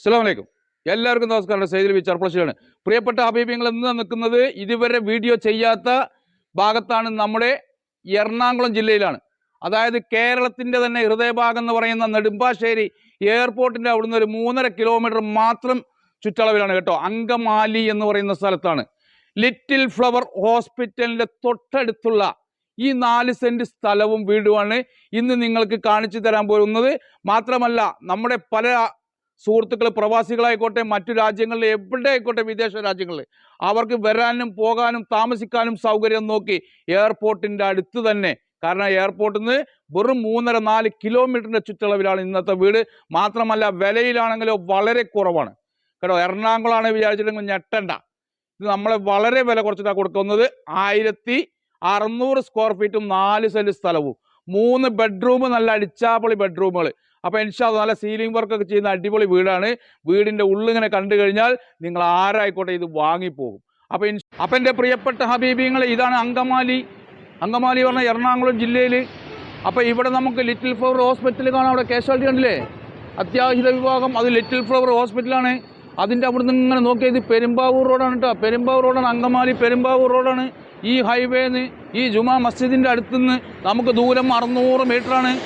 അസ്സാം വലൈക്കും എല്ലാവർക്കും നമസ്കാരം. സൈദിൽ വി ചർപ്പളശ്ശേരിയാണ് പ്രിയപ്പെട്ട അഭിപ്രായങ്ങൾ ഇന്ന് നിൽക്കുന്നത് ഇതുവരെ വീഡിയോ ചെയ്യാത്ത ഭാഗത്താണ് നമ്മുടെ എറണാകുളം ജില്ലയിലാണ്. അതായത് കേരളത്തിന്റെ തന്നെ ഹൃദയഭാഗം എന്ന് പറയുന്ന നെടുമ്പാശ്ശേരി എയർപോർട്ടിന്റെ അവിടുന്ന് ഒരു മൂന്നര കിലോമീറ്റർ മാത്രം ചുറ്റളവിലാണ് കേട്ടോ. അങ്കമാലി എന്ന് പറയുന്ന സ്ഥലത്താണ്. ലിറ്റിൽ ഫ്ലവർ ഹോസ്പിറ്റലിന്റെ തൊട്ടടുത്തുള്ള ഈ നാല് സെന്റ് സ്ഥലവും വീടുമാണ് ഇന്ന് നിങ്ങൾക്ക് കാണിച്ചു തരാൻ പോകുന്നത്. മാത്രമല്ല നമ്മുടെ പല സുഹൃത്തുക്കൾ പ്രവാസികളായിക്കോട്ടെ മറ്റു രാജ്യങ്ങളിൽ എവിടെ ആയിക്കോട്ടെ വിദേശ രാജ്യങ്ങളിൽ അവർക്ക് വരാനും പോകാനും താമസിക്കാനും സൗകര്യം നോക്കി എയർപോർട്ടിന്റെ അടുത്ത് തന്നെ. കാരണം എയർപോർട്ടിൽ നിന്ന് വെറും മൂന്നര നാല് കിലോമീറ്ററിന്റെ ചുറ്റളവിലാണ് ഇന്നത്തെ വീട്. മാത്രമല്ല വിലയിലാണെങ്കിലോ വളരെ കുറവാണ്. കേട്ടോ എറണാകുളമാണ് വിചാരിച്ചിട്ടുണ്ടെങ്കിൽ ഞെട്ടണ്ട. ഇത് നമ്മളെ വളരെ വില കുറച്ചിട്ടാണ് കൊടുക്കുന്നത്. ആയിരത്തി അറുന്നൂറ് സ്ക്വയർ ഫീറ്റും നാല് സെന്റ് സ്ഥലവും. മൂന്ന് ബെഡ്റൂം നല്ല അടിച്ചാപ്പൊളി ബെഡ്റൂമുകൾ അപ്പോൾ ഇൻഷാ നല്ല സീലിംഗ് വർക്കൊക്കെ ചെയ്യുന്ന അടിപൊളി വീടാണ്. വീടിന്റെ ഉള്ളിങ്ങനെ കണ്ടു കഴിഞ്ഞാൽ നിങ്ങൾ ആരായിക്കോട്ടെ ഇത് വാങ്ങിപ്പോകും. അപ്പോൾ അപ്പം എന്റെ പ്രിയപ്പെട്ട ഹബീബിങ്ങൾ ഇതാണ് അങ്കമാലി. അങ്കമാലി പറഞ്ഞ എറണാകുളം ജില്ലയിൽ അപ്പോൾ ഇവിടെ നമുക്ക് ലിറ്റിൽ ഫ്ലവർ ഹോസ്പിറ്റൽ കാണാം. അവിടെ കാഷ്വാലിറ്റി കണ്ടില്ലേ? അത്യാഹിത വിഭാഗം. അത് ലിറ്റിൽ ഫ്ലവർ ഹോസ്പിറ്റലാണ് അതിന്റെ അവിടുന്ന് ഇങ്ങനെ നോക്കിയത് പെരുമ്പാവൂർ റോഡാണ് കേട്ടോ. പെരുമ്പാവൂർ റോഡാണ് അങ്കമാലി പെരുമ്പാവൂർ റോഡാണ് ഈ ഹൈവേന്ന് ഈ ജുമാ മസ്ജിദിന്റെ അടുത്തുനിന്ന് നമുക്ക് ദൂരം അറുന്നൂറ് മീറ്ററാണ്.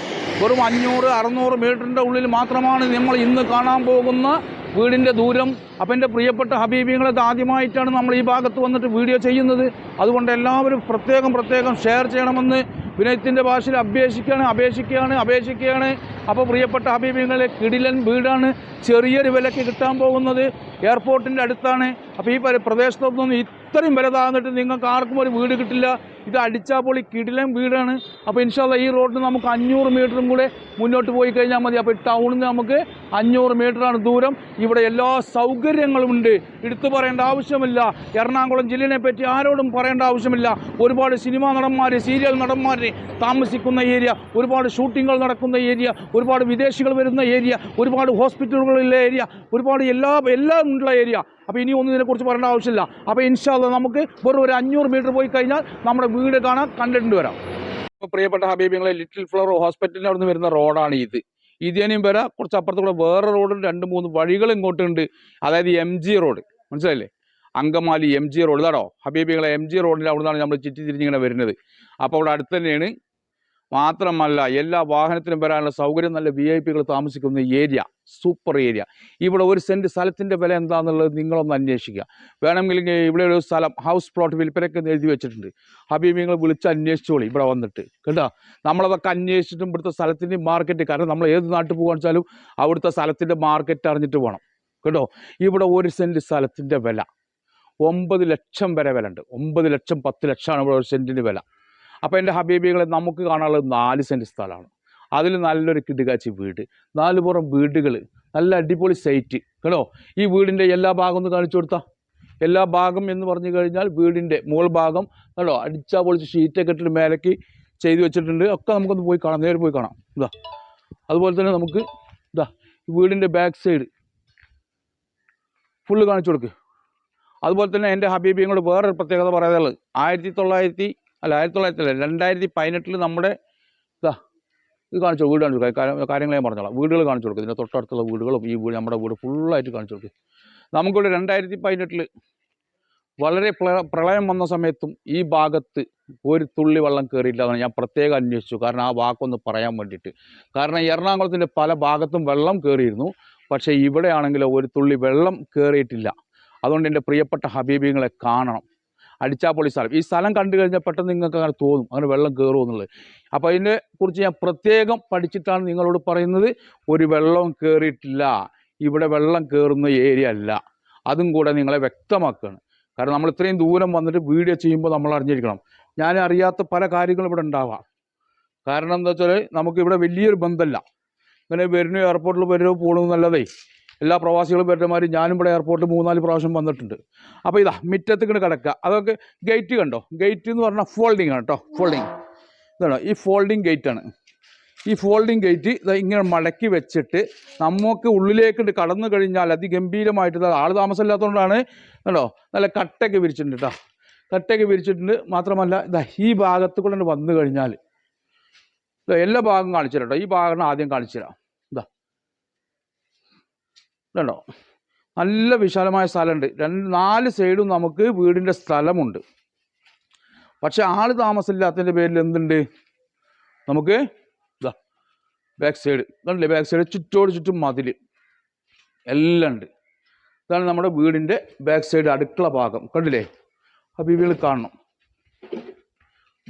വെറും അഞ്ഞൂറ് അറുന്നൂറ് മീറ്ററിന്റെ ഉള്ളിൽ മാത്രമാണ് നമ്മൾ ഇന്ന് കാണാൻ പോകുന്ന വീടിന്റെ ദൂരം. അപ്പം എന്റെ പ്രിയപ്പെട്ട ഹബീബികളെ ആദ്യമായിട്ടാണ് നമ്മൾ ഈ ഭാഗത്ത് വന്നിട്ട് വീഡിയോ ചെയ്യുന്നത്. അതുകൊണ്ട് എല്ലാവരും പ്രത്യേകം പ്രത്യേകം ഷെയർ ചെയ്യണമെന്ന് വിനയത്തിന്റെ ഭാഷയിൽ അപേക്ഷിക്കുകയാണ് അപേക്ഷിക്കുകയാണ് അപേക്ഷിക്കുകയാണ്. അപ്പോൾ പ്രിയപ്പെട്ട ഹബീബികളെ കിടിലൻ വീടാണ്. ചെറിയൊരു വിലയ്ക്ക് കിട്ടാൻ പോകുന്നത്. എയർപോർട്ടിന്റെ അടുത്താണ്. അപ്പോൾ ഈ പരി- പ്രദേശത്തൊന്നും ഇത്രയും വില താഴ്ന്നിട്ട് നിങ്ങൾക്ക് ആർക്കും ഒരു വീട് കിട്ടില്ല. ഇത് അടിച്ചാൽ പൊളി കിടിലം വീടാണ്. അപ്പോൾ ഇൻഷാല്ല ഈ റോഡിന് നമുക്ക് അഞ്ഞൂറ് മീറ്ററും കൂടെ മുന്നോട്ട് പോയി കഴിഞ്ഞാൽ മതി. അപ്പോൾ ടൗണിൽ നിന്ന് നമുക്ക് അഞ്ഞൂറ് മീറ്ററാണ് ദൂരം. ഇവിടെ എല്ലാ സൗകര്യങ്ങളും ഉണ്ട്. എടുത്തു പറയേണ്ട ആവശ്യമില്ല. എറണാകുളം ജില്ലയെ പറ്റി ആരോടും പറയേണ്ട ആവശ്യമില്ല. ഒരുപാട് സിനിമാ നടന്മാർ സീരിയൽ നടന്മാർ താമസിക്കുന്ന ഏരിയ ഒരുപാട് ഷൂട്ടിങ്ങുകൾ നടക്കുന്ന ഏരിയ ഒരുപാട് വിദേശികൾ വരുന്ന ഏരിയ ഒരുപാട് ഹോസ്പിറ്റലുകളുള്ള ഏരിയ ഒരുപാട് എല്ലാ എല്ലാം ഉള്ള ഏരിയ. അപ്പോൾ ഇനി ഒന്നും ഇതിനെക്കുറിച്ച് പറയേണ്ട ആവശ്യമില്ല. അപ്പോൾ ഇൻഷാല്ല നമുക്ക് വെറും ഒരു അഞ്ഞൂറ് മീറ്റർ പോയി കഴിഞ്ഞാൽ നമ്മുടെ വീട് കാണാൻ കണ്ടിട്ട് വരാം. പ്രിയപ്പെട്ട ഹബീബിങ്ങളെ ലിറ്റിൽ ഫ്ലവർ ഹോസ്പിറ്റലിന്റെ അവിടെ നിന്ന് വരുന്ന റോഡാണ് ഇത്. ഇതിനും വരെ കുറച്ച് അപ്പുറത്ത് കൂടെ വേറെ റോഡും രണ്ട് മൂന്ന് വഴികൾ ഇങ്ങോട്ടുണ്ട് അതായത് എം ജി റോഡ് മനസ്സിലായില്ലേ? അങ്കമാലി എം ജി റോഡ് ഇതാണോ? ഹബീബികളെ എം ജി റോഡിന്റെ അവിടെ നിന്നാണ് നമ്മൾ ചുറ്റി തിരിഞ്ഞിങ്ങനെ വരുന്നത്. അപ്പോൾ അവിടെ അടുത്ത് തന്നെയാണ് മാത്രമല്ല എല്ലാ വാഹനത്തിനും വരാനുള്ള സൗകര്യം നല്ല വി ഐ പികൾ താമസിക്കുന്ന ഏരിയ സൂപ്പർ ഏരിയ. ഇവിടെ ഒരു സെന്റ് സ്ഥലത്തിന്റെ വില എന്താണെന്നുള്ളത് നിങ്ങളൊന്ന് അന്വേഷിക്കുക. വേണമെങ്കിൽ ഇവിടെ ഒരു സ്ഥലം ഹൗസ് പ്ലോട്ട് വിൽപ്പനയ്ക്ക് എഴുതി വെച്ചിട്ടുണ്ട്. ഹബീബ് നിങ്ങൾ വിളിച്ച് അന്വേഷിച്ചോളി ഇവിടെ വന്നിട്ട്. കേട്ടോ? നമ്മളതൊക്കെ അന്വേഷിച്ചിട്ടും ഇവിടുത്തെ സ്ഥലത്തിന്റെ മാർക്കറ്റ് കാരണം നമ്മൾ ഏത് നാട്ടിൽ പോകാൻ വെച്ചാലും അവിടുത്തെ സ്ഥലത്തിന്റെ മാർക്കറ്റ് അറിഞ്ഞിട്ട് പോകണം കേട്ടോ? ഇവിടെ ഒരു സെന്റ് സ്ഥലത്തിന്റെ വില. ഒമ്പത് ലക്ഷം വരെ വില ഉണ്ട് ഒമ്പത് ലക്ഷം പത്ത് ലക്ഷമാണ് ഇവിടെ ഒരു സെന്റിന് വില. അപ്പോൾ എന്റെ ഹബീബികളെ നമുക്ക് കാണാനുള്ളത് നാല് സെന്റ് സ്ഥലമാണ്. അതിൽ നല്ലൊരു കിടുകാച്ചി വീട് നാല് പുറം വീടുകൾ നല്ല അടിപൊളി സൈറ്റ് കേട്ടോ? ഈ വീടിന്റെ എല്ലാ ഭാഗം ഒന്ന് കാണിച്ചു കൊടുത്താൽ എല്ലാ ഭാഗം എന്ന് പറഞ്ഞു കഴിഞ്ഞാൽ വീടിന്റെ മുകൾ ഭാഗം കേട്ടോ? അടിച്ചാൽ പൊളിച്ച് ഷീറ്റൊക്കെ ഇട്ടിട്ട് മേലേക്ക് ചെയ്തു വെച്ചിട്ടുണ്ട്. ഒക്കെ നമുക്കൊന്ന് പോയി കാണാം. നേരെ പോയി കാണാം. ഇതാ. അതുപോലെ തന്നെ നമുക്ക് ഇതാ വീടിന്റെ ബാക്ക് സൈഡ് ഫുള്ള് കാണിച്ചു കൊടുക്ക്. അതുപോലെ തന്നെ എന്റെ ഹബീബിയും കൂടെ വേറൊരു പ്രത്യേകത പറയാനുള്ളത്. ആയിരത്തി തൊള്ളായിരത്തി അല്ല ആയിരത്തി തൊള്ളായിരത്തി അല്ല രണ്ടായിരത്തി പതിനെട്ടിൽ നമ്മുടെ ഇതാ ഇത് കാണിച്ചു വീട് കാണിച്ചു കാര്യങ്ങൾ ഞാൻ പറഞ്ഞോളാം. വീടുകൾ കാണിച്ചു കൊടുക്കുക ഇതിന്റെ തൊട്ടടുത്തുള്ള വീടുകളും ഈ വീട് നമ്മുടെ വീട് ഫുള്ളായിട്ട് കാണിച്ചു കൊടുക്കുക നമുക്കിവിടെ രണ്ടായിരത്തി പതിനെട്ടിൽ വളരെ പ്രളയം വന്ന സമയത്തും ഈ ഭാഗത്ത് ഒരു തുള്ളി വെള്ളം കയറിയില്ല എന്നാണ് ഞാൻ പ്രത്യേകം അന്വേഷിച്ചു. കാരണം ആ വാക്കൊന്ന് പറയാൻ വേണ്ടിയിട്ട്. കാരണം എറണാകുളത്തിന്റെ പല ഭാഗത്തും വെള്ളം കയറിയിരുന്നു പക്ഷേ ഇവിടെയാണെങ്കിലോ ഒരു തുള്ളി വെള്ളം കയറിയിട്ടില്ല അതുകൊണ്ട് എന്റെ പ്രിയപ്പെട്ട ഹബീബിങ്ങളെ കാണണം. അടിച്ചാപ്പൊളി സ്ഥലം. ഈ സ്ഥലം കണ്ടു കഴിഞ്ഞാൽ പെട്ടെന്ന് നിങ്ങൾക്ക് അങ്ങനെ തോന്നും. അങ്ങനെ വെള്ളം കയറും എന്നുള്ളത്. അപ്പോൾ അതിനെ കുറിച്ച് ഞാൻ പ്രത്യേകം പഠിച്ചിട്ടാണ് നിങ്ങളോട് പറയുന്നത്. ഒരു വെള്ളവും കയറിയിട്ടില്ല ഇവിടെ വെള്ളം കയറുന്ന ഏരിയ അല്ല. അതും കൂടെ നിങ്ങളെ വ്യക്തമാക്കുകയാണ് കാരണം നമ്മൾ ഇത്രയും ദൂരം വന്നിട്ട് വീഡിയോ ചെയ്യുമ്പോൾ നമ്മൾ അറിഞ്ഞിരിക്കണം. ഞാൻ അറിയാത്ത പല കാര്യങ്ങളും ഇവിടെ ഉണ്ടാവാം. കാരണം എന്താ വെച്ചാൽ നമുക്ക് ഇവിടെ വലിയൊരു ബന്ധമല്ല ഇങ്ങനെ വരുന്നു എയർപോർട്ടിൽ വരുമോ പോകണമെന്നല്ലതേ എല്ലാ പ്രവാസികളും വരുന്നമാരും ഞാനും ഇവിടെ എയർപോർട്ടിൽ മൂന്നാൽ പ്രാവശ്യം വന്നിട്ടുണ്ട്. അപ്പോൾ ഇതാ മുറ്റത്ത് ഇങ്ങനെ കിടക്കുക. അതൊക്കെ ഗേറ്റ് കണ്ടോ? ഗേറ്റ് എന്ന് പറഞ്ഞാൽ ഫോൾഡിംഗ് ആണ് കേട്ടോ ഫോൾഡിങ് ഇതാണോ? ഈ ഫോൾഡിങ് ഗേറ്റ് ആണ്. ഈ ഫോൾഡിങ് ഗേറ്റ് ഇങ്ങനെ മടക്കി വെച്ചിട്ട് നമുക്ക് ഉള്ളിലേക്ക് കടന്നു കഴിഞ്ഞാൽ അതിഗംഭീരമായിട്ട് ആൾ താമസമില്ലാത്തതുകൊണ്ടാണ് കേട്ടോ നല്ല കട്ടയൊക്കെ വിരിച്ചിട്ടുണ്ട് കേട്ടോ കട്ടയൊക്കെ വിരിച്ചിട്ടുണ്ട്. മാത്രമല്ല ഇതാ ഈ ഭാഗത്ത് കൂടെ വന്നു കഴിഞ്ഞാൽ എല്ലാ ഭാഗവും കാണിച്ചു കേട്ടോ ഈ ഭാഗം ആദ്യം കാണിച്ചു തരാം. ഇതുണ്ടോ നല്ല വിശാലമായ സ്ഥലമുണ്ട്. രണ്ട് നാല് സൈഡും നമുക്ക് വീടിന്റെ സ്ഥലമുണ്ട്. പക്ഷെ ആൾ താമസമില്ലാത്തതിന്റെ പേരിൽ എന്തുണ്ട്? നമുക്ക് ഇതാ ബാക്ക് സൈഡ് ഇതല്ലേ ബാക്ക് സൈഡ് ചുറ്റോട് ചുറ്റും മതിൽ. എല്ലാം ഉണ്ട്. ഇതാണ് നമ്മുടെ വീടിന്റെ ബാക്ക് സൈഡ് അടുക്കള ഭാഗം. കണ്ടില്ലേ? അപ്പം ബിവികൾ കാണണം.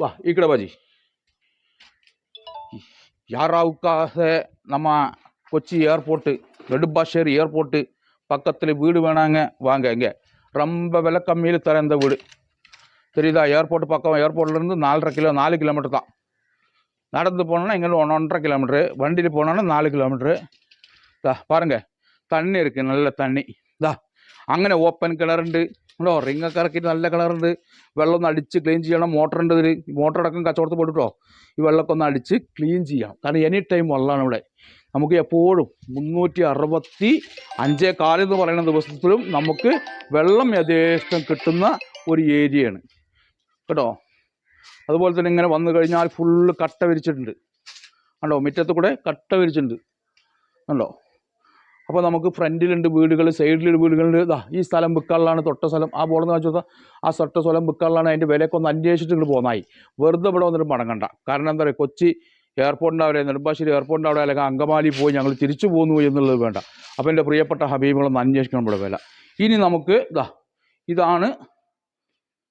വാ ഇക്കട ബാജി യാറാവുക്കാതെ നമ്മ കൊച്ചി എയർപോർട്ട് நெடும்பாஷேரி ஏர்போர்ட்டு பக்கத்தில் வீடு வேணாங்க வாங்க இங்கே ரொம்ப விலை கம்மியில் தரேன் இந்த வீடு தெரியுதா ஏர்போர்ட் பக்கம் ஏர்போர்ட்லேருந்து நாலரை கிலோ நாலு கிலோமீட்டர் தான் நடந்து போனோன்னா இங்கே ஒன்று ஒன்றரை கிலோமீட்ரு வண்டியில் போனோன்னா நாலு கிலோமீட்ரு ദാ പാരുങ്ക തണ്ണി ഇരിക്കും നല്ല തണ്ണി ദാ അങ്ങനെ ഓപ്പൺ കിണറുണ്ട് ഉണ്ടോ റിങ്ങൊക്കെ ഇറക്കിയിട്ട് നല്ല കിണറുണ്ട് വെള്ളം ഒന്ന് അടിച്ച് ക്ലീൻ ചെയ്യണം മോട്ടർ ഉണ്ട് ഇതിൽ മോട്ടർ അടക്കം കച്ചവടത്ത് പോയിട്ടോ ഈ വെള്ളമൊക്കെ ഒന്ന് അടിച്ച് ക്ലീൻ ചെയ്യണം കാരണം എനി ടൈം വെള്ളമാണ് ഇവിടെ നമുക്ക് എപ്പോഴും മുന്നൂറ്റി അറുപത്തി അഞ്ചേ കാലെന്ന് പറയുന്ന ദിവസത്തിലും നമുക്ക് വെള്ളം യഥേഷ്ടം കിട്ടുന്ന ഒരു ഏരിയയാണ്. കേട്ടോ? അതുപോലെ തന്നെ ഇങ്ങനെ വന്നു കഴിഞ്ഞാൽ ഫുള്ള് കട്ട വിരിച്ചിട്ടുണ്ട്. കണ്ടോ? മുറ്റത്ത് കൂടെ കട്ട വിരിച്ചിട്ടുണ്ട്. കണ്ടോ? അപ്പോൾ നമുക്ക് ഫ്രണ്ടിലുണ്ട് വീടുകൾ സൈഡിലുണ്ട് വീടുകളുണ്ട്. ഇതാ ഈ സ്ഥലം വിൽക്കാനുള്ളതാണ് തൊട്ട സ്ഥലം. ആ ബോർഡെന്ന് വെച്ചാൽ ആ തൊട്ട സ്ഥലം വിൽക്കാനുള്ളതാണ് അതിന്റെ വിലയൊക്കെ ഒന്ന് അന്വേഷിച്ചിട്ട് ഇങ്ങോട്ട് പോന്നായി. വെറുതെ ഇവിടെ വന്നിട്ട് മടങ്ങണ്ട. കാരണം എന്താ പറയുക കൊച്ചി എയർപോർട്ടിന്റെ അവിടെ നെടുമ്പാശ്ശേരി എയർപോർട്ടിന്റെ അവിടെ അല്ലെങ്കിൽ അങ്കമാലി പോയി ഞങ്ങൾ തിരിച്ചു പോന്നു എന്നുള്ളത് വേണ്ട. അപ്പോൾ എന്റെ പ്രിയപ്പെട്ട ഹബീബുകളൊന്ന് അന്വേഷിക്കണം ഇവിടെ വില. ഇനി നമുക്ക് ഇതാ ഇതാണ്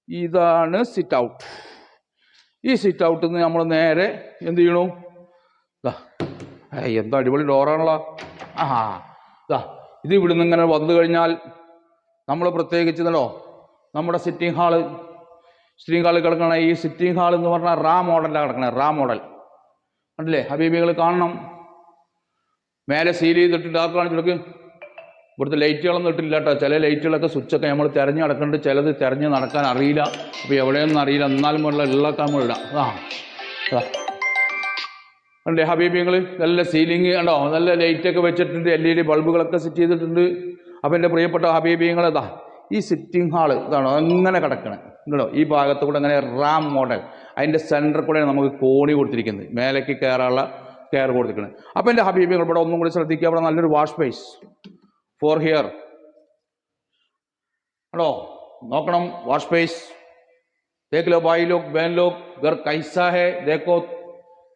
ഇതാണ് സിറ്റ് ഔട്ട് ഈ സിറ്റ് ഔട്ടിൽ നിന്ന് നമ്മൾ നേരെ എന്ത് ചെയ്യണു? ഇതാ എന്താ അടിപൊളി ഡോറാണല്ലോ ആഹാ ഇതാ ഇത് ഇവിടെ നിന്ന് ഇങ്ങനെ വന്നു കഴിഞ്ഞാൽ നമ്മൾ പ്രത്യേകിച്ച് ഇതല്ലോ നമ്മുടെ സിറ്റിംഗ് ഹാൾ സിറ്റിംഗ് ഹാളിൽ കിടക്കണ ഈ സിറ്റിംഗ് ഹാൾ എന്ന് പറഞ്ഞാൽ റാ മോഡലാണ് കിടക്കണേ റാ മോഡൽ കണ്ടില്ലേ? ഹബീബികൾ കാണണം. മേലെ സീൽ ചെയ്തിട്ട് ഡാർക്ക് കാണിച്ചെടുക്ക് ഇവിടുത്തെ ലൈറ്റുകളൊന്നും ഇട്ടില്ല കേട്ടോ ചില ലൈറ്റുകളൊക്കെ സ്വിച്ചൊക്കെ നമ്മൾ തിരഞ്ഞു നടക്കുന്നുണ്ട് ചിലത് തിരഞ്ഞ് നടക്കാൻ അറിയില്ല. അപ്പോൾ എവിടെയൊന്നും അറിയില്ല. എന്നാലും മുള്ള ഉള്ളൊക്കെ നമ്മൾ ഇടാം. ആ. കണ്ടേ ഹബീബിങ്ങൾ നല്ല സീലിംഗ് കണ്ടോ? നല്ല ലൈറ്റൊക്കെ വെച്ചിട്ടുണ്ട്. എൽ ഇ ഡി ബൾബുകളൊക്കെ സെറ്റ് ചെയ്തിട്ടുണ്ട്. അപ്പോൾ എന്റെ പ്രിയപ്പെട്ട ഹബീബിങ്ങൾ ഇതാ. ഈ സിറ്റിംഗ് ഹാൾ ഇതാണോ? അങ്ങനെ കിടക്കണം. കണ്ടോ ഈ ഭാഗത്ത് കൂടെ അങ്ങനെ റാം മോഡൽ അതിൻ്റെ സെൻറ്ററിൽ കൂടെ നമുക്ക് കോണി കൊടുത്തിരിക്കുന്നത് മേലേക്ക് കയറാനുള്ള കെയർ കൊടുത്തിരിക്കുന്നത് അപ്പോൾ എൻ്റെ ഹബീബികൾ ഇവിടെ ഒന്നും കൂടി ശ്രദ്ധിക്കുക ഇവിടെ നല്ലൊരു വാഷ് സ്പേസ് ഫോർ ഹിയർ കണ്ടോ നോക്കണം വാഷ് സ്പേസ് देख लो भाई लोग बहन लोग घर कैसा है देखो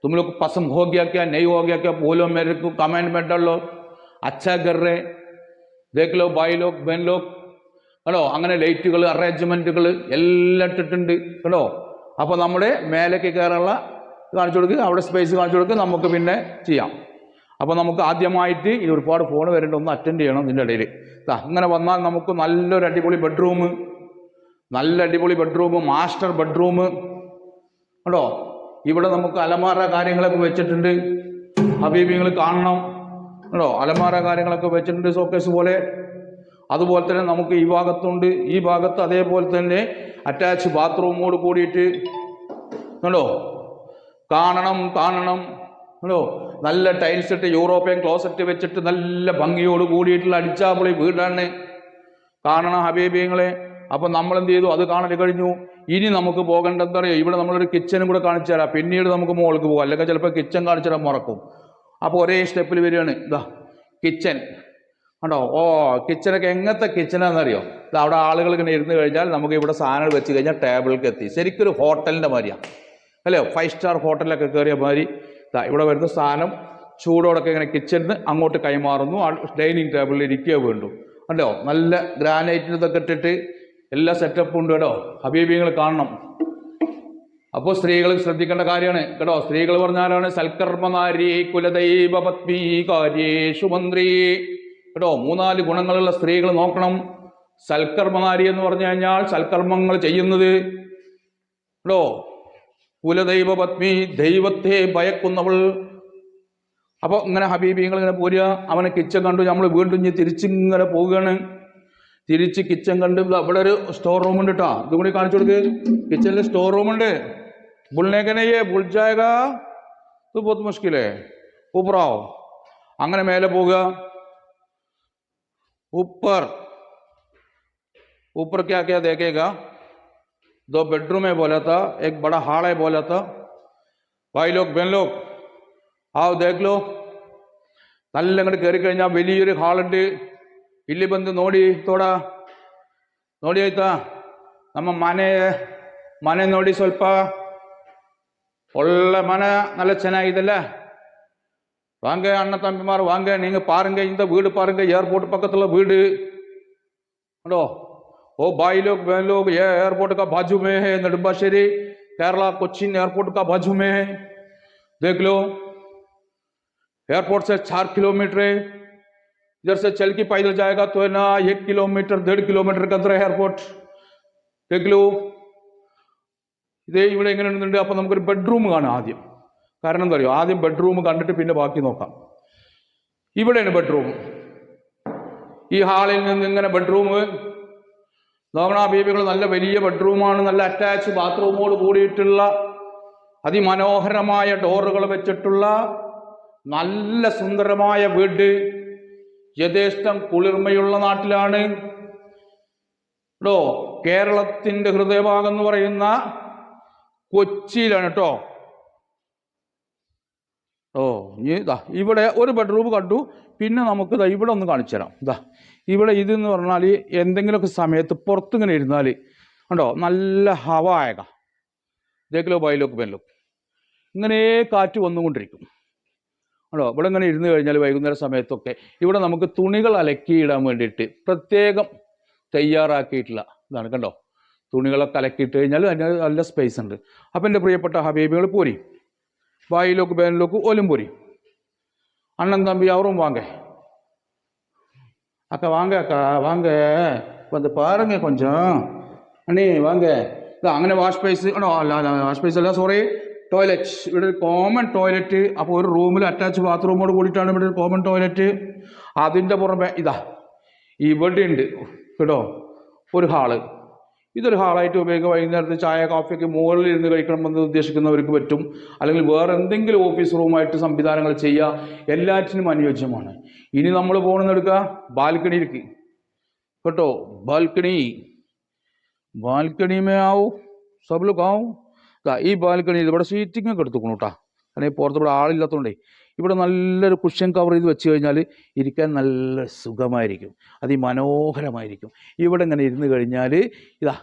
तुम लोग को पसंद हो गया क्या नहीं हो गया क्या बोलो मेरे को कमेंट में डालो अच्छा कर रहे देख लो भाई लोग बहन लोग കേട്ടോ? അങ്ങനെ ലൈറ്റുകൾ അറേഞ്ച്മെന്റുകൾ എല്ലാം ഇട്ടിട്ടുണ്ട് കേട്ടോ? അപ്പോൾ നമ്മുടെ മേലേക്ക് കയറാനുള്ള കാണിച്ചു കൊടുക്കുക അവിടെ സ്പേസ് കാണിച്ചു കൊടുക്കുക നമുക്ക് പിന്നെ ചെയ്യാം. അപ്പോൾ നമുക്ക് ആദ്യമായിട്ട് ഇനി ഒരുപാട് ഫോൺ വരേണ്ട ഒന്ന് അറ്റൻഡ് ചെയ്യണം ഇതിന്റെ ഇടയിൽ അങ്ങനെ വന്നാൽ നമുക്ക് നല്ലൊരു അടിപൊളി ബെഡ്റൂം നല്ല അടിപൊളി ബെഡ്റൂം മാസ്റ്റർ ബെഡ്റൂം കേട്ടോ? ഇവിടെ നമുക്ക് അലമാര കാര്യങ്ങളൊക്കെ വെച്ചിട്ടുണ്ട്. ഹബീബിങ്ങൾ കാണണം കേട്ടോ? അലമാര കാര്യങ്ങളൊക്കെ വെച്ചിട്ടുണ്ട് ഷോക്കേസ് പോലെ. അതുപോലെ തന്നെ നമുക്ക് ഈ ഭാഗത്തുണ്ട് ഈ ഭാഗത്ത് അതേപോലെ തന്നെ അറ്റാച്ച് ബാത്റൂമോട് കൂടിയിട്ട് കണ്ടോ? കാണണം കാണണം കണ്ടോ? നല്ല ടൈൽസ് ഇട്ട് യൂറോപ്യൻ ക്ലോസറ്റ് വെച്ചിട്ട് നല്ല ഭംഗിയോട് കൂടിയിട്ടുള്ള അടിച്ചാപൊളി വീടാണ്. കാണണം ഹബീബിയങ്ങളെ. അപ്പം നമ്മൾ എന്ത് ചെയ്തു അത് കാണൽ കഴിഞ്ഞു. ഇനി നമുക്ക് പോകേണ്ട എന്താ പറയുക ഇവിടെ നമ്മളൊരു കിച്ചനും കൂടെ കാണിച്ചു തരാം. പിന്നീട് നമുക്ക് മുകളിലേക്ക് പോകാം. അല്ലെങ്കിൽ ചിലപ്പോൾ കിച്ചൻ കാണിച്ചു തരാൻ മറക്കും. അപ്പോൾ ഒരേ സ്റ്റെപ്പിൽ വരികയാണ്. ഇതാ കിച്ചൻ കണ്ടോ? ഓ കിച്ചനൊക്കെ എങ്ങനത്തെ കിച്ചനാണെന്നറിയോ ഇത് അവിടെ ആളുകൾ ഇങ്ങനെ ഇരുന്ന് കഴിഞ്ഞാൽ നമുക്ക് ഇവിടെ സാധനങ്ങൾ വെച്ച് കഴിഞ്ഞാൽ ടേബിളിലേക്ക് എത്തി. ശരിക്കൊരു ഹോട്ടലിന്റെ മാതിരിയാണ് അല്ലേ? ഫൈവ് സ്റ്റാർ ഹോട്ടലിലൊക്കെ കയറിയ മാതിരി. ഇതാ ഇവിടെ വരുന്ന സാധനം ചൂടോടൊക്കെ ഇങ്ങനെ കിച്ചണിൽ അങ്ങോട്ട് കൈമാറുന്നു. ഡൈനിങ് ടേബിളിൽ ഇരിക്കുക വേണ്ടു. കണ്ടോ? നല്ല ഗ്രാനൈറ്റിന് ഇതൊക്കെ ഇട്ടിട്ട് എല്ലാ സെറ്റപ്പും ഉണ്ട് കേട്ടോ. ഹബീബിങ്ങൾ കാണണം. അപ്പോൾ സ്ത്രീകൾ ശ്രദ്ധിക്കേണ്ട കാര്യമാണ്. കേട്ടോ? സ്ത്രീകൾ പറഞ്ഞാലാണ് സൽക്കർമ്മനാരി കുലദൈവ പത്മീ കാര്യേഷു മന്ത്രി. കേട്ടോ മൂന്നാൽ ഗുണങ്ങളുള്ള സ്ത്രീകൾ നോക്കണം. സൽക്കർമ്മനാരി എന്ന് പറഞ്ഞു കഴിഞ്ഞാൽ സൽക്കർമ്മങ്ങൾ ചെയ്യുന്നത് കേട്ടോ. കുലദൈവ പത്നി ദൈവത്തെ ഭയക്കുന്നവൾ. അപ്പോൾ ഇങ്ങനെ ഹബീബിങ്ങൾ ഇങ്ങനെ പോരുക അവനെ കിച്ചൻ കണ്ടു നമ്മൾ വീണ്ടും ഇനി തിരിച്ചിങ്ങനെ പോവുകയാണ്. തിരിച്ച് കിച്ചൻ കണ്ട് അവിടെ ഒരു സ്റ്റോർ റൂം ഉണ്ട് കേട്ടോ ഇതും കൂടി കാണിച്ചു കൊടുക്ക്. കിച്ചണിൽ സ്റ്റോർ റൂം ഉണ്ട്. ബുൾനേക്കനെയ്യേ ബുൾജായക ഇത് പോത്ത് മുഷ്കിലേ ഊപ്പറാവോ അങ്ങനെ മേലെ പോവുക. ऊपर ऊपर क्या क्या देखेगा दो बेडरूम है बोला था एक बड़ा हाल है बोला था भाई लोग बहन लोग आओ देख लो നല്ല ഇങ്ങോട്ട് കയറി കഴിഞ്ഞാൽ വലിയൊരു ഹാളുണ്ട് ಇಲ್ಲಿ ಬಂದು ನೋಡಿ ತೋಡ ನೋಡಿ ಆಯ್ತಾ ನಮ್ಮ ಮನೆ ಮನೆ ನೋಡಿ ಸ್ವಲ್ಪ ಒಳ್ಳೆ ಮನೆ നല്ല ಚೆನ್ನಾಗಿದೆಲ್ಲ வாங்க அண்ணன் தம்பிமார், வாங்க. நீங்கள் பாருங்கள் இந்த வீடு பாருங்கள் ஏர்போர்ட் பக்கத்தில் வீடு. हेलो ओ भाई लोग बहन लोग ये एयरपोर्ट का बाजू में है नडम्बाशेरी केरला कोचिन एयरपोर्ट का बाजू में है देख लो एयरपोर्ट से चार किलोमीटर है इधर से चल के पैदल जाएगा तो है ना, एक किलोमीटर डेढ़ किलोमीटर के अंदर एयरपोर्ट देख लो. इधे इवे अब नमक बेडरूम का आदमी। കാരണം എന്താ പറയുക ആദ്യം ബെഡ്റൂം കണ്ടിട്ട് പിന്നെ ബാക്കി നോക്കാം. ഇവിടെയാണ് ബെഡ്റൂം ഈ ഹാളിൽ നിന്ന് ഇങ്ങനെ ബെഡ്റൂം നോക്കണ ബേബികൾ നല്ല വലിയ ബെഡ്റൂമാണ് നല്ല അറ്റാച്ച് ബാത്റൂമോട് കൂടിയിട്ടുള്ള അതിമനോഹരമായ ഡോറുകൾ വെച്ചിട്ടുള്ള നല്ല സുന്ദരമായ വീട്. യഥേഷ്ടം കുളിർമയുള്ള നാട്ടിലാണ്. കേട്ടോ കേരളത്തിന്റെ ഹൃദയഭാഗം എന്ന് പറയുന്ന കൊച്ചിയിലാണ് കേട്ടോ ഓ ഇതാ ഇവിടെ ഒരു ബെഡ്റൂം കണ്ടു. പിന്നെ നമുക്ക് ദാ ഇവിടെ ഒന്ന് കാണിച്ചു തരാം. ഇതാ ഇവിടെ ഇതെന്ന് പറഞ്ഞാൽ എന്തെങ്കിലുമൊക്കെ സമയത്ത് പുറത്തിങ്ങനെ ഇരുന്നാൽ കണ്ടോ? നല്ല ഹവ ആയക. ഇതേക്കിലോ ബൈലോക്ക് പെൻലോ ഇങ്ങനെ കാറ്റ് വന്നുകൊണ്ടിരിക്കും. കണ്ടോ? ഇവിടെ ഇങ്ങനെ ഇരുന്ന് കഴിഞ്ഞാൽ വൈകുന്നേര സമയത്തൊക്കെ ഇവിടെ നമുക്ക് തുണികൾ അലക്കിയിടാൻ വേണ്ടിയിട്ട് പ്രത്യേകം തയ്യാറാക്കിയിട്ടുള്ള ഇതാണ് കണ്ടോ? തുണികളൊക്കെ അലക്കിയിട്ട് കഴിഞ്ഞാൽ അതിന് നല്ല സ്പേസ് ഉണ്ട്. അപ്പം എന്റെ പ്രിയപ്പെട്ട ഹബീബികൾ പോരി. பாய் லோக்கு பேன் லோக்கு ஒலிம்புரி அண்ணன் தம்பி அவரும் வாங்க அக்கா வாங்க அக்கா வாங்க கொஞ்சம் பாருங்க கொஞ்சம் அண்ணே வாங்க അങ്ങനെ വാഷ് സ്പേസ് ആണോ അല്ല വാഷ് സ്പേസ് അല്ല സോറി ടോയ്ലറ്റ് ഇവിടെ ഒരു കോമൺ ടോയ്ലറ്റ് അപ്പോൾ ഒരു റൂമിൽ അറ്റാച്ച് ബാത്റൂമോട് കൂടിയിട്ടാണ് ഇവിടെ ഒരു കോമൺ ടോയ്ലറ്റ് അതിന്റെ പുറമെ ഇതാ ഇവിടെ ഉണ്ട് കേട്ടോ ഒരു ഹാൾ. ഇതൊരു ഹാളായിട്ട് ഉപയോഗിക്കുക. വൈകുന്നേരത്ത് ചായ കാഫിയൊക്കെ മുകളിൽ ഇരുന്ന് കഴിക്കണമെന്ന് ഉദ്ദേശിക്കുന്നവർക്ക് പറ്റും. അല്ലെങ്കിൽ വേറെ എന്തെങ്കിലും ഓഫീസ് റൂമായിട്ട് സംവിധാനങ്ങൾ ചെയ്യുക എല്ലാറ്റിനും അനുയോജ്യമാണ്. ഇനി നമ്മൾ പോകണമെന്നെടുക്കുക ബാൽക്കണിയിലേക്ക്. കേട്ടോ? ബാൽക്കണി. ബാൽക്കണി മേ ആവൂ. സബ് ലുക്ക് ആവും. സബ്ലുക്കാവും ഈ ബാൽക്കണിയിൽ ഇവിടെ സീറ്റിംഗ് ഒക്കെ എടുത്തുക്കണം അല്ലെങ്കിൽ പുറത്ത് ഇവിടെ ആളില്ലാത്തതുകൊണ്ടേ ഇവിടെ നല്ലൊരു കുഷ്യൻ കവർ ചെയ്ത് വെച്ച് കഴിഞ്ഞാൽ ഇരിക്കാൻ നല്ല സുഖമായിരിക്കും. അതിമനോഹരമായിരിക്കും. ഇവിടെ ഇങ്ങനെ ഇരുന്ന് കഴിഞ്ഞാൽ ഇതാ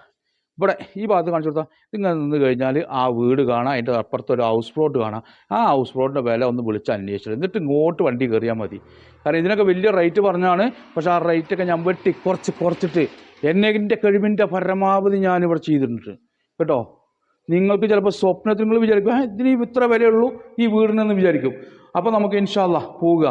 ഇവിടെ ഈ ഭാഗത്ത് കാണിച്ചു കൊടുത്താൽ ഇങ്ങനെ നിന്ന് കഴിഞ്ഞാൽ ആ വീട് കാണാം അതിന്റെ അപ്പുറത്തൊരു ഹൗസ് പ്ലോട്ട് കാണാം. ആ ഹൗസ് പ്ലോട്ടിന്റെ വില ഒന്ന് വിളിച്ച് അന്വേഷിച്ചത് എന്നിട്ട് ഇങ്ങോട്ട് വണ്ടി കയറിയാൽ മതി. കാരണം ഇതിനൊക്കെ വലിയ റേറ്റ് പറഞ്ഞാണ് പക്ഷേ ആ റേറ്റൊക്കെ ഞാൻ വെട്ടി കുറച്ച് കുറച്ചിട്ട് എന്നെ കഴിവിന്റെ പരമാവധി ഞാനിവിടെ ചെയ്തിട്ടുണ്ട്. കേട്ടോ? നിങ്ങൾക്ക് ചിലപ്പോൾ സ്വപ്നത്തിൽ നിങ്ങൾ വിചാരിക്കും "ആ, ഇതിന് ഇത്ര വിലയുള്ളൂ ഈ വീടിനെന്ന് വിചാരിക്കും. അപ്പോൾ നമുക്ക് ഇൻഷാല്ല പോവുക.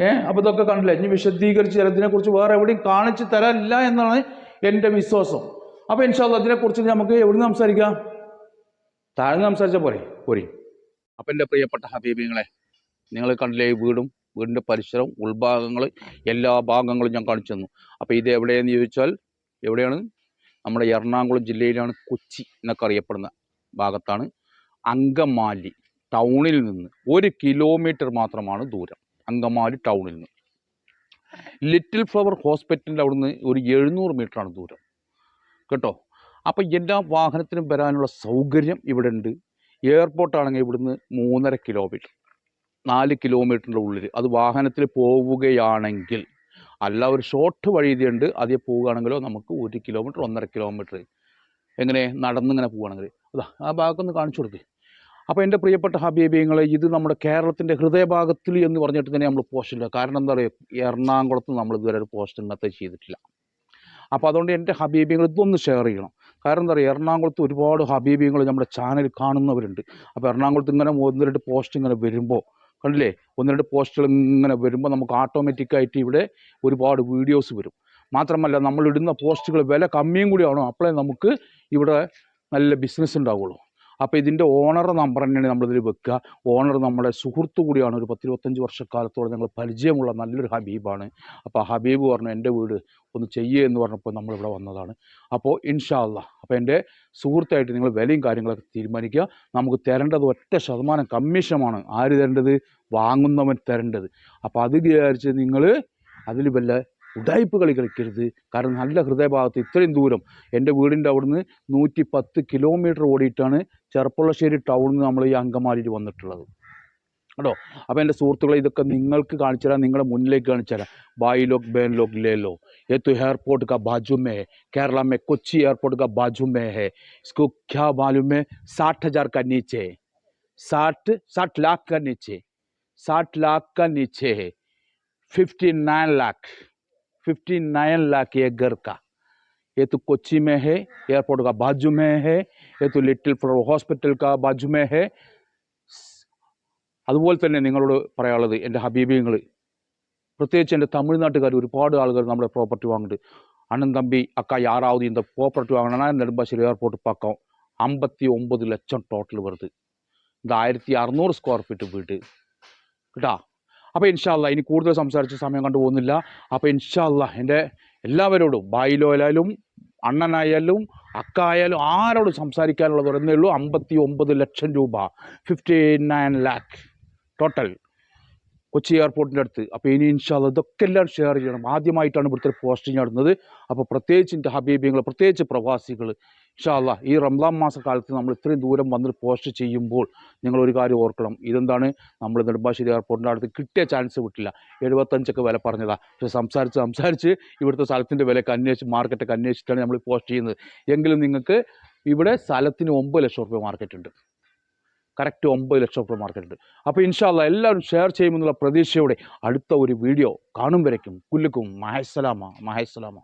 ഏ അപ്പോൾ ഇതൊക്കെ കണ്ടില്ല? ഇനി വിശദീകരിച്ച് ഇതിനെക്കുറിച്ച് വേറെ എവിടെയും കാണിച്ച് തരാനില്ല എന്നാണ് എന്റെ വിശ്വാസം. അപ്പോൾ ഇൻഷാല്ല ഇതിനെക്കുറിച്ച് നമുക്ക് എവിടെ സംസാരിക്കാം? താഴ്ന്ന് സംസാരിച്ചാൽ പോരെ? പോരെ. അപ്പം എന്റെ പ്രിയപ്പെട്ട ഹബീബിങ്ങളെ നിങ്ങൾ കണ്ടില്ലേ ഈ വീടും വീടിന്റെ പരിസരം ഉൾഭാഗങ്ങൾ എല്ലാ ഭാഗങ്ങളും ഞാൻ കാണിച്ചു തന്നു. അപ്പോൾ ഇത് എവിടെയെന്ന് ചോദിച്ചാൽ എവിടെയാണ്? നമ്മുടെ എറണാകുളം ജില്ലയിലാണ് കൊച്ചി എന്നൊക്കെ അറിയപ്പെടുന്ന ഭാഗത്താണ് അങ്കമാലി ടൗണിൽ നിന്ന് ഒരു കിലോമീറ്റർ മാത്രമാണ് ദൂരം. അങ്കമാലി ടൗണിൽ നിന്ന്. ലിറ്റിൽ ഫ്ലവർ ഹോസ്പിറ്റലിന്റെ അവിടുന്ന് ഒരു എഴുന്നൂറ് മീറ്ററാണ് ദൂരം. കേട്ടോ? അപ്പോൾ എല്ലാ വാഹനത്തിനും വരാനുള്ള സൗകര്യം ഇവിടെ ഉണ്ട് എയർപോർട്ടാണെങ്കിൽ ഇവിടുന്ന് മൂന്നര കിലോമീറ്റർ നാല് കിലോമീറ്ററിന്റെ ഉള്ളിൽ. അത് വാഹനത്തിൽ പോവുകയാണെങ്കിൽ അല്ല ഒരു ഷോർട്ട് വഴി ഇതുണ്ട് അതിൽ പോവുകയാണെങ്കിലോ നമുക്ക് ഒരു കിലോമീറ്റർ ഒന്നര കിലോമീറ്റർ എങ്ങനെ നടന്നിങ്ങനെ പോവുകയാണെങ്കിൽ. അതാ ആ ഭാഗത്തൊന്ന് കാണിച്ചു കൊടുക്ക്. അപ്പോൾ എന്റെ പ്രിയപ്പെട്ട ഹബീബിങ്ങളെ ഇത് നമ്മുടെ കേരളത്തിന്റെ ഹൃദയഭാഗത്തിൽ എന്ന് പറഞ്ഞിട്ട് തന്നെ നമ്മൾ പോസ്റ്റ് ഇല്ല കാരണം എന്താ പറയുക എറണാകുളത്ത് നമ്മൾ ഇതുവരെ ഒരു പോസ്റ്റ് ഇന്നത്തെ ചെയ്തിട്ടില്ല. അപ്പോൾ അതുകൊണ്ട് എന്റെ ഹബീബിങ്ങൾ ഇതൊന്ന് ഷെയർ ചെയ്യണം. കാരണം എന്താ പറയുക എറണാകുളത്ത് ഒരുപാട് ഹബീബിങ്ങൾ നമ്മുടെ ചാനൽ കാണുന്നവരുണ്ട്. അപ്പോൾ എറണാകുളത്ത് ഇങ്ങനെ ഒന്ന് രണ്ട് പോസ്റ്റ് ഇങ്ങനെ വരുമ്പോൾ കണ്ടില്ലേ? ഒന്ന് രണ്ട് പോസ്റ്റുകൾ ഇങ്ങനെ വരുമ്പോൾ നമുക്ക് ഓട്ടോമാറ്റിക്കായിട്ട് ഇവിടെ ഒരുപാട് വീഡിയോസ് വരും. മാത്രമല്ല നമ്മൾ ഇടുന്ന പോസ്റ്റുകൾ വില കമ്മിയും കൂടിയാണോ? അപ്പോഴേ നമുക്ക് ഇവിടെ നല്ല ബിസിനസ് ഉണ്ടാവുള്ളൂ. അപ്പോൾ ഇതിന്റെ ഓണർ നമ്പർ തന്നെയാണ് നമ്മളിതിൽ വെക്കുക. ഓണർ നമ്മുടെ സുഹൃത്ത് കൂടിയാണ്. ഒരു പത്തിരുപത്തഞ്ച് വർഷക്കാലത്തോളം ഞങ്ങൾ പരിചയമുള്ള നല്ലൊരു ഹബീബാണ്. അപ്പോൾ ഹബീബ് പറഞ്ഞു എന്റെ വീട് ഒന്ന് ചെയ്യേ എന്ന് പറഞ്ഞപ്പോൾ നമ്മളിവിടെ വന്നതാണ്. അപ്പോൾ ഇൻഷാല്ല അപ്പോൾ എന്റെ സുഹൃത്തായിട്ട് നിങ്ങൾ വിലയും കാര്യങ്ങളൊക്കെ തീരുമാനിക്കുക. നമുക്ക് തരേണ്ടത് ഒറ്റ ശതമാനം കമ്മീഷനാണ് ആര് തരേണ്ടത്? വാങ്ങുന്നവൻ തരേണ്ടത്. അപ്പോൾ അത് വിചാരിച്ച് നിങ്ങൾ അതിൽ വല്ല ഉടായ്പ കളി കളിക്കരുത് കാരണം നല്ല ഹൃദയഭാഗത്ത് ഇത്രയും ദൂരം എൻ്റെ വീടിൻ്റെ അവിടുന്ന് നൂറ്റി പത്ത് കിലോമീറ്റർ ഓടിയിട്ടാണ് ചെർപ്പുളശ്ശേരി ടൗണിൽ നിന്ന് നമ്മൾ ഈ അങ്കമാലിയിൽ വന്നിട്ടുള്ളത് കേട്ടോ അപ്പോൾ എൻ്റെ സുഹൃത്തുക്കളെ ഇതൊക്കെ നിങ്ങൾക്ക് കാണിച്ചു തരാം നിങ്ങളുടെ മുന്നിലേക്ക് കാണിച്ചു തരാം बाई लोग बहन लोग ले लो ये तो एयरपोर्ट का बाजू में है केरला में कोच्चि एयरपोर्ट का बाजू में है इसको क्या मालूम है साठ हजार का नीचे है साठ साठ लाख का नीचे साठ लाख का नीचे है फिफ्टी नाइन लाख 59 लाख ये घर का ये तो कोची में है एयरपोर्ट का बाजू में है ये तो ലിറ്റിൽ ഫ്ലവർ ഹോസ്പിറ്റൽ കാ ബാജു മേ ഹെ അതുപോലെ തന്നെ നിങ്ങളോട് പറയാനുള്ളത് എന്റെ ഹബീബിങ്ങൾ പ്രത്യേകിച്ച് എന്റെ തമിഴ്നാട്ടുകാർ ഒരുപാട് ആളുകൾ നമ്മുടെ പ്രോപ്പർട്ടി വാങ്ങിയിട്ട് അണ്ണൻ തമ്പി അക്ക യാറാവതി ഇന്ന പ്രോപ്പർട്ടി വാങ്ങണ നെടുമ്പാശ്ശേരി എയർപോർട്ട് പക്കം അമ്പത്തി ഒമ്പത് ലക്ഷം ടോട്ടൽ വരുത് ഇത് ആയിരത്തി അറുന്നൂറ് സ്ക്വയർ ഫീറ്റ് വീട് കേട്ടോ അപ്പോൾ ഇൻഷാല്ല ഇനി കൂടുതൽ സംസാരിച്ച സമയം കണ്ടു പോകുന്നില്ല. അപ്പോൾ ഇൻഷാല്ല എന്റെ എല്ലാവരോടും ബായിലോയാലും അണ്ണനായാലും അക്ക ആയാലും ആരോടും സംസാരിക്കാനുള്ളത് പറയുന്നേ ഉള്ളൂ. അമ്പത്തി ഒമ്പത് ലക്ഷം രൂപ fifty nine lakh total Kochi എയർപോർട്ടിന്റെ അടുത്ത്. അപ്പോൾ ഇനി ഇൻഷാല്ല ഇതൊക്കെ എല്ലാം ഷെയർ ചെയ്യണം. ആദ്യമായിട്ടാണ് ഇവിടുത്തെ പോസ്റ്റിംഗ് നടന്നത് അപ്പോൾ പ്രത്യേകിച്ച് എന്റെ ഹബീബിങ്ങൾ പ്രത്യേകിച്ച് പ്രവാസികൾ ഇൻഷാല്ല ഈ റംസാൻ മാസക്കാലത്ത് നമ്മൾ ഇത്രയും ദൂരം വന്നിട്ട് പോസ്റ്റ് ചെയ്യുമ്പോൾ നിങ്ങൾ ഒരു കാര്യം ഓർക്കണം. ഇതെന്താണ്? നമ്മൾ നെടുമ്പാശ്ശേരി എയർപോർട്ടിന്റെ അടുത്ത് കിട്ടിയ ചാൻസ് വിട്ടില്ല. എഴുപത്തഞ്ചൊക്കെ വില പറഞ്ഞതാണ് പക്ഷേ സംസാരിച്ച് സംസാരിച്ച് ഇവിടുത്തെ സ്ഥലത്തിന്റെ വിലയൊക്കെ അന്വേഷിച്ച് മാർക്കറ്റൊക്കെ അന്വേഷിച്ചിട്ടാണ് നമ്മൾ പോസ്റ്റ് ചെയ്യുന്നത്. എങ്കിലും നിങ്ങൾക്ക് ഇവിടെ സ്ഥലത്തിന് ഒമ്പത് ലക്ഷം റുപ്യ മാർക്കറ്റ് ഉണ്ട്. കറക്റ്റ് ഒമ്പത് ലക്ഷം റുപ്യ മാർക്കറ്റ് ഉണ്ട്. അപ്പോൾ ഇൻഷാല്ല എല്ലാവരും ഷെയർ ചെയ്യുമെന്നുള്ള പ്രതീക്ഷയോടെ അടുത്ത ഒരു വീഡിയോ കാണും വരയ്ക്കും. കുല്ലുക്കും മഹസ്സലാമ മഹസ്സലാമ